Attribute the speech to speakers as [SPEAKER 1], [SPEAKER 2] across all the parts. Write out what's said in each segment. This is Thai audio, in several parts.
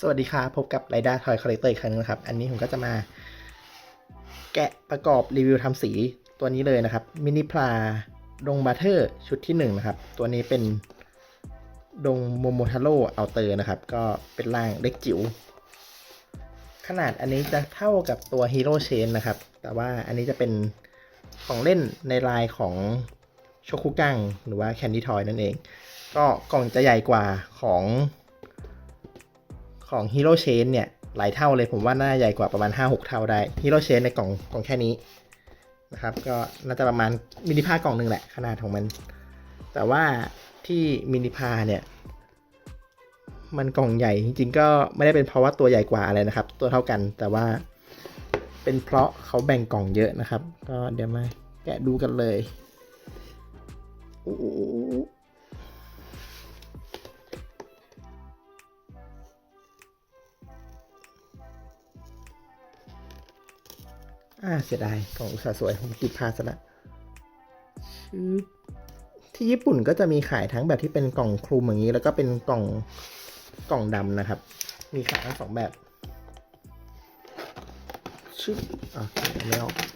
[SPEAKER 1] สวัสดีครับพบกับไรด้าทอยคอลเลกเตอร์อีกครั้งนึงนะครับ อันนี้ผมก็จะมา แกะประกอบรีวิวทำสีตัวนี้เลยนะครับมินิพลาดงบัตเตอร์ชุดที่1นะครับ ตัวนี้เป็นดงโมโมทาโร่เอาเตอร์นะครับ ก็เป็นร่างเล็กจิ๋วขนาดอันนี้จะเท่ากับตัวฮีโร่เชนนะครับ แต่ว่าอันนี้จะเป็นของเล่นในลายของโชคุกังหรือว่าแคนดี้ทอยนั่นเอง ก็กล่องจะใหญ่กว่าของ ของฮีโร่เชนเนี่ยหลายเท่าเลยผมว่าน่าใหญ่กว่าประมาณ 5-6 เท่าได้ฮีโร่เชนในกล่องกล่องแค่นี้นะครับก็น่าจะประมาณมินิพากล่องหนึ่งแหละขนาดของมัน แต่ว่าที่มินิพาเนี่ยมันกล่องใหญ่จริงๆ ก็ไม่ได้เป็นเพราะว่าตัวใหญ่กว่าอะไรนะครับ ตัวเท่ากันแต่ว่า เป็นเพราะเขาแบ่งกล่องเยอะนะครับ ก็เดี๋ยวมาแกะดูกันเลยอู้ อ่าเสียดายกล่องอุตสาห์สวยผมติดพลาดซะละชื่อที่ญี่ปุ่นก็จะมีขายทั้งแบบที่เป็นกล่องคลุมอย่างนี้ แล้วก็เป็นกล่องกล่องดำนะครับ มีขายทั้งสองแบบชึบอะไม่ออกอะ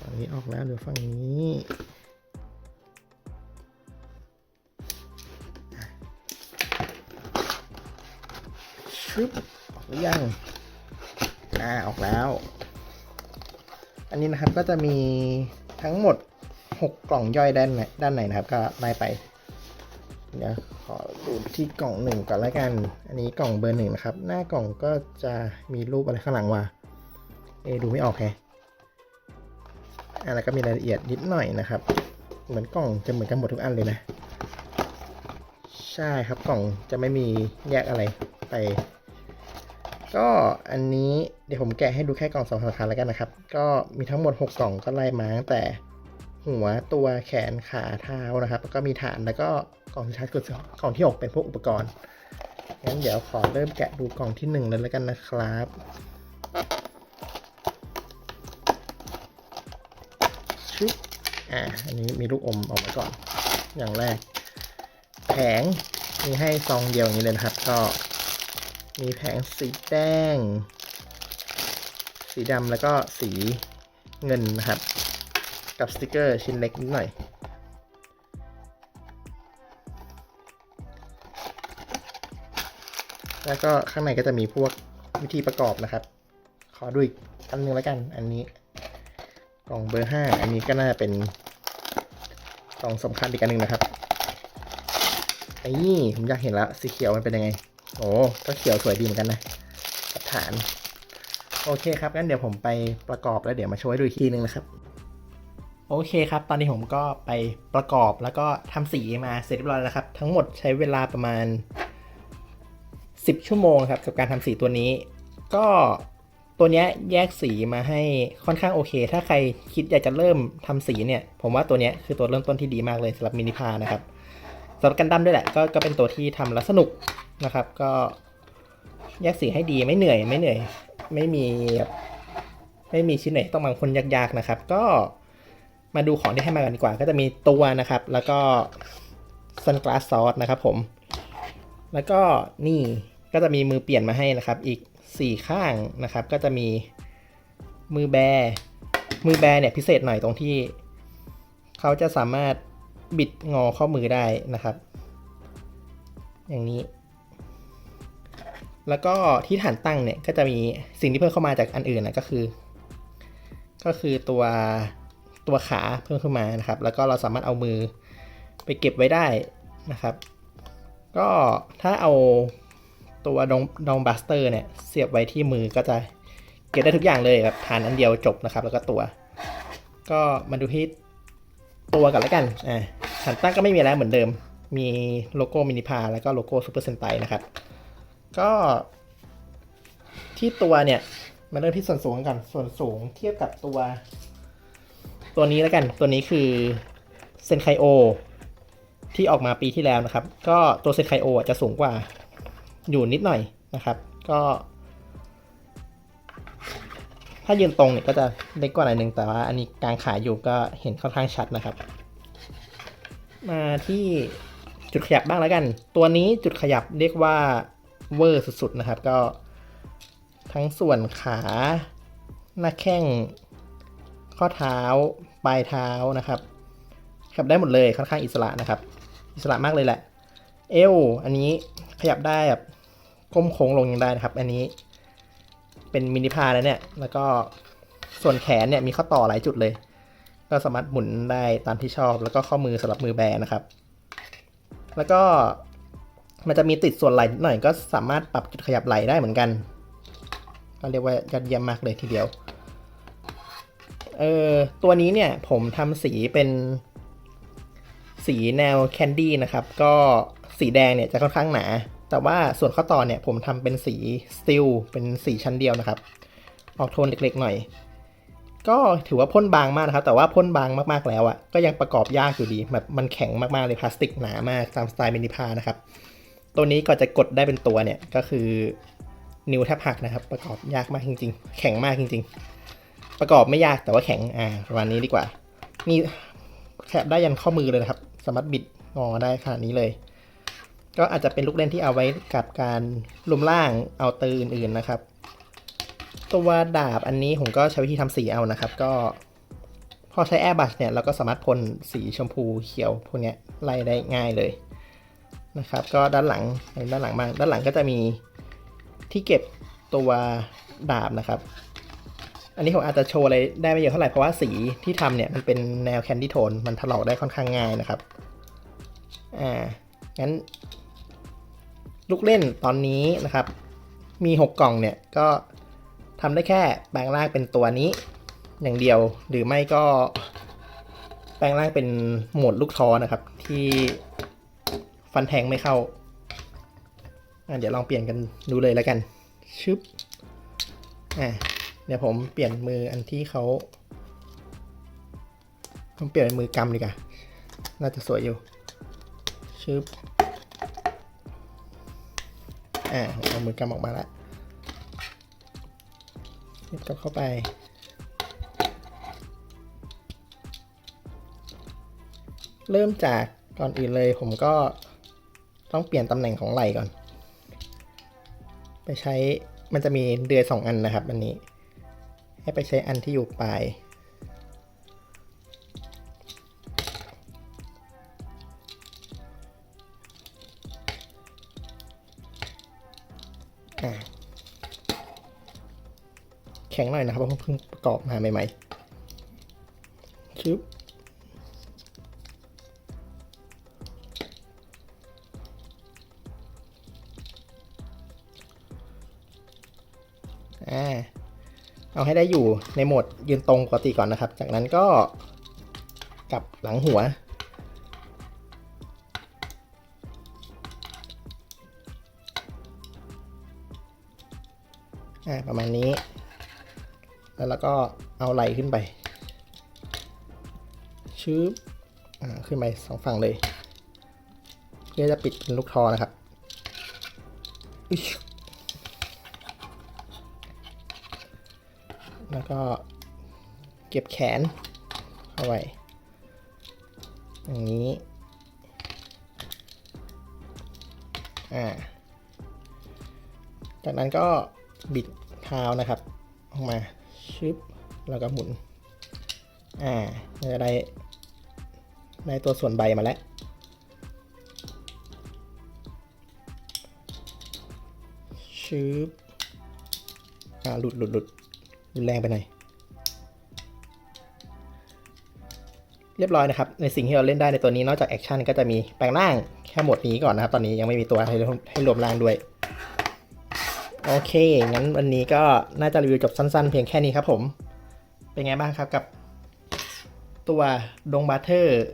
[SPEAKER 1] ฝั่งนี้ออกแล้วเหลือฝั่งนี้ึบออกหรือยังอ่าออกแล้ว อันนี้นะครับก็จะมีทั้งหมด 6 กล่องย่อยด้านในด้านในนะครับ ก็ไล่ไป เดี๋ยวขอดูที่กล่องหนึ่งก่อนแล้วกัน อันนี้กล่องเบอร์หนึ่งนะครับ หน้ากล่องก็จะมีรูปอะไรข้างหลังวะเอดูไม่ออกแฮะอ่าแล้วก็มีรายละเอียดนิดหน่อยนะครับ เหมือนกล่องจะเหมือนกันหมดทุกอันเลยนะ ใช่ครับกล่องจะไม่มีแยกอะไรไป ก็อันนี้เดี๋ยวผมแกะให้ดูแค่กล่องสองสำคัญแล้วกันนะครับ ก็มีทั้งหมด 6 กล่องก็ไล่มาตั้งแต่หัวตัวแขนขาเท้านะครับ แล้วก็มีฐานแล้วก็กล่องสุดท้ายคือกล่องที่ 6 เป็นพวกอุปกรณ์งั้นเดี๋ยวขอเริ่มแกะดูกล่องที่ 1 เลยแล้วกันนะครับ ชุบอ่าอันนี้มีลูกอมออกมาก่อน อย่างแรก แผงมีให้ซองเดียวอย่างนี้เลยนะครับ ก็ มีแผงสีแดง สีดำแล้วก็สีเงินนะครับ กับสติกเกอร์ชิ้นเล็กนิดหน่อย แล้วก็ข้างในก็จะมีพวกวิธีประกอบนะครับ ขอดูอีกอันหนึงแล้วกัน อันนี้กล่องเบอร์ห้าอันนี้ก็น่าจะเป็นกล่องสำคัญอีกอันหนึ่งนะครับไอ้นี่ผมอยากเห็นละสีเขียวมันเป็นยังไง โอ้ก็เขียวสวยดีเหมือนกันนะฐาน โอเคครับงั้นเดี๋ยวผมไปประกอบแล้วเดี๋ยวมาโชว์ให้ดูอีกทีนึงนะครับ โอเคครับ ตอนนี้ผมก็ไปประกอบแล้วก็ทำสีมาเสร็จเรียบร้อยแล้วครับ ทั้งหมดใช้เวลาประมาณ 10 ชั่วโมงครับกับการทำสีตัวนี้ ก็ตัวนี้แยกสีมาให้ค่อนข้างโอเค ถ้าใครคิดอยากจะเริ่มทำสีเนี่ย ผมว่าตัวนี้คือตัวเริ่มต้นที่ดีมากเลยสำหรับมินิพานะครับสำหรับกันดั้มด้วยแหละ ก็ก็เป็นตัวที่ทำแล้วสนุก นะครับ ก็แยกสีให้ดีไม่เหนื่อยไม่เหนื่อย ไม่มีไม่มีชิ้นไหนต้องบางคนยากๆนะครับ ก็มาดูของที่ให้มากันดีกว่า ก็จะมีตัวนะครับ แล้วก็ sunglass sauce นะครับผม แล้วก็นี่ก็จะมีมือเปลี่ยนมาให้นะครับ อีก 4 ข้างนะครับ ก็จะมีมือแบ มือแบเนี่ยพิเศษหน่อยตรงที่ เขาจะสามารถบิดงอข้อมือได้นะครับ อย่างนี้ แล้วก็ที่ฐานตั้งเนี่ยก็จะมีสิ่งที่เพิ่มเข้ามาจากอันอื่นนะก็คือ ก็คือตัวตัวขาเพิ่มขึ้นมานะครับ แล้วก็เราสามารถเอามือไปเก็บไว้ได้นะครับ ก็ถ้าเอาตัวดองดองบัสเตอร์เนี่ยเสียบไว้ที่มือก็จะเก็บได้ทุกอย่างเลยแบบฐานอันเดียวจบนะครับ แล้วก็ตัว ก็มาดูที่ตัวกันแล้วกันอ่าฐานตั้งก็ไม่มีอะไรเหมือนเดิม มีโลโก้มินิพาแล้วก็โลโก้ซูเปอร์เซนไตนะครับ ก็ที่ตัวเนี่ยมาเริ่มที่ส่วนสูงกันส่วนสูงเทียบกับตัว ตัวนี้แล้วกัน ตัวนี้คือเซนไคโอที่ออกมาปีที่แล้วนะครับ ก็ตัวเซนไคโอจะสูงกว่าอยู่นิดหน่อยนะครับ ก็ ถ้ายืนตรงเนี่ยก็จะเล็กกว่าหน่อยหนึ่งแต่ว่าอันนี้กลางขาอยู่ก็เห็นค่อนข้างชัดนะครับ มาที่จุดขยับบ้างแล้วกัน ตัวนี้จุดขยับเรียกว่า เวอร์สุดๆนะครับ ก็ทั้งส่วนขา หน้าแข้ง ข้อเท้า ปลายเท้านะครับขับได้หมดเลยค่อนข้างอิสระนะครับ อิสระมากเลยแหละ เอวอันนี้ขยับได้แบบก้มโค้งลงยังได้นะครับ อันนี้เป็นมินิพาแล้วเนี่ย แล้วก็ส่วนแขนเนี่ยมีข้อต่อหลายจุดเลย ก็สามารถหมุนได้ตามที่ชอบ แล้วก็ข้อมือสำหรับมือแบนนะครับ แล้วก็ มันจะมีติดส่วนไหล่หน่อยก็สามารถปรับจุดขยับไหล่ได้เหมือนกันก็เรียกว่ายอดเยี่ยมมากเลยทีเดียว เออตัวนี้เนี่ยผมทำสีเป็นสีแนวแคนดี้นะครับ ก็สีแดงเนี่ยจะค่อนข้างหนา แต่ว่าส่วนข้อต่อเนี่ยผมทำเป็นสีสตีลเป็นสีชั้นเดียวนะครับ ออกโทนเล็กๆหน่อย ก็ถือว่าพ่นบางมากนะครับ แต่ว่าพ่นบางมากๆแล้วอะ่ะก็ยังประกอบยากอยู่ดีแบบมันแข็งมากๆเลยพลาสติกหนามากตามสไตล์มินิพานะครับ ตัวนี้ก็จะกดได้เป็นตัวเนี่ยก็คือนิ้วแทบหักนะครับ ประกอบยากมากจริง ๆ แข็งมากจริง ๆ ประกอบไม่ยากแต่ว่าแข็งอ่าประมาณนี้ดีกว่า มีแคบได้ยันข้อมือเลยนะครับ สามารถบิดงอได้ขนาดนี้เลย ก็อาจจะเป็นลูกเล่นที่เอาไว้กับการลุมล่างเอาตืออื่นๆนะครับ ตัวดาบอันนี้ผมก็ใช้วิธีทำสีเอานะครับ ก็พอใช้แอร์บัชเนี่ยเราก็สามารถพ่นสีชมพูเขียวพวกนี้ไล่ได้ง่ายเลย นะครับ ก็ด้านหลังด้านหลังบ้างด้านหลังก็จะมีที่เก็บตัวดาบนะครับ อันนี้ผมอาจจะโชว์อะไรได้ไม่เยอะเท่าไหร่เพราะว่าสีที่ทำเนี่ยมันเป็นแนวแคนดี้โทนมันถลอกได้ค่อนข้างง่ายนะครับอ่างั้น ลูกเล่นตอนนี้นะครับ มี 6 กล่องเนี่ยก็ทำได้แค่แปลงร่างเป็นตัวนี้อย่างเดียวหรือไม่ก็แปลงร่างเป็นหมวดลูกท้อนะครับ ที่ ฟันแทงไม่เข้าอะเดี๋ยวลองเปลี่ยนกันดูเลยแล้วกัน ชึบ อะ เดี๋ยวผมเปลี่ยนมืออันที่เขาผมเปลี่ยนเป็นมือกำดีกว่า น่าจะสวยอยู่ ชึบ อ่าเอามือกำออกมาล้วเก็บกลับเข้าไป เริ่มจากก่อนอื่นเลยผมก็ ต้องเปลี่ยนตำแหน่งของไหล่ก่อน ไปใช้มันจะมีเดือยสองอันนะครับ อันนี้ ให้ไปใช้อันที่อยู่ปลายแข็งหน่อยนะครับเพราะเพิ่งประกอบมาใหม่ๆ เอาให้ได้อยู่ในโหมดยืนตรงปกติก่อนนะครับ จากนั้นก็กลับหลังหัว ประมาณนี้ แล้วเราก็เอาไหลขึ้นไปชื้ออขึ้นไปสองฝั่งเลย เพื่อจะปิดเป็นลูกทอนะครับ แล้วก็เก็บแขนเข้าไว้อย่างนี้อ่าจากนั้นก็บิดเท้านะครับ ออกมาชึบแล้วก็หมุนอ่าจะได้ได้ตัวส่วนใบมาแล้วชึบอ่าหลุดหลุดหลุด รุนแรงไปหน่อย เรียบร้อยนะครับ ในสิ่งที่เราเล่นได้ในตัวนี้นอกจากแอคชั่นก็จะมีแปลงร่างแค่หมดนี้ก่อนนะครับ ตอนนี้ยังไม่มีตัวให้ให้รวมร่างด้วย โอเค งั้นวันนี้ก็น่าจะรีวิวจบสั้นๆ เพียงแค่นี้ครับผม เป็นไงบ้างครับกับ ตัวดงบาเทอร์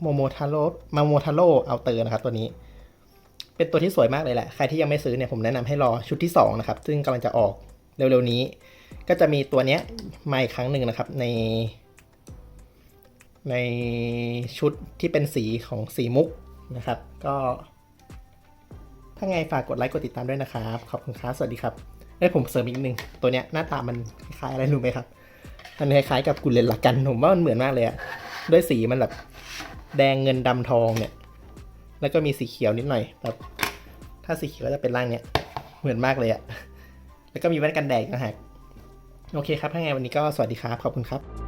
[SPEAKER 1] โมโมทาโร่มาโมทาโร่เอาเตอร์นะครับตัวนี้เป็นตัวที่สวยมากเลยแหละ ใครที่ยังไม่ซื้อเนี่ยผมแนะนำให้รอชุดที่ 2 นะครับ ซึ่งกำลังจะออกเร็วๆนี้ ก็จะมีตัวเนี้ยมาอีกครั้งหนึ่งนะครับใน ในชุดที่เป็นสีของสีมุกนะครับ ก็ถ้าไงฝากกดไลค์กดติดตามด้วยนะครับ ขอบคุณครับสวัสดีครับได้ยผมเสริมอีกนึงตัวเนี้ยหน้าตามันคล้ายอะไรรู้ไหมครับมันคล้ายๆกับกุเลนละกันผมว่ามันเหมือนมากเลยอะด้วยสีมันแบบแดงเงินดำทองเนี่ย แล้วก็มีสีเขียวนิดหน่อยแบบถ้าสีเขียวก็จะเป็นร่างเนี้ยเหมือนมากเลยอะแล้วก็มีแว่นกันแดดกนะฮะ โอเคครับถ้าไงวันนี้ก็สวัสดีครับ ขอบคุณครับ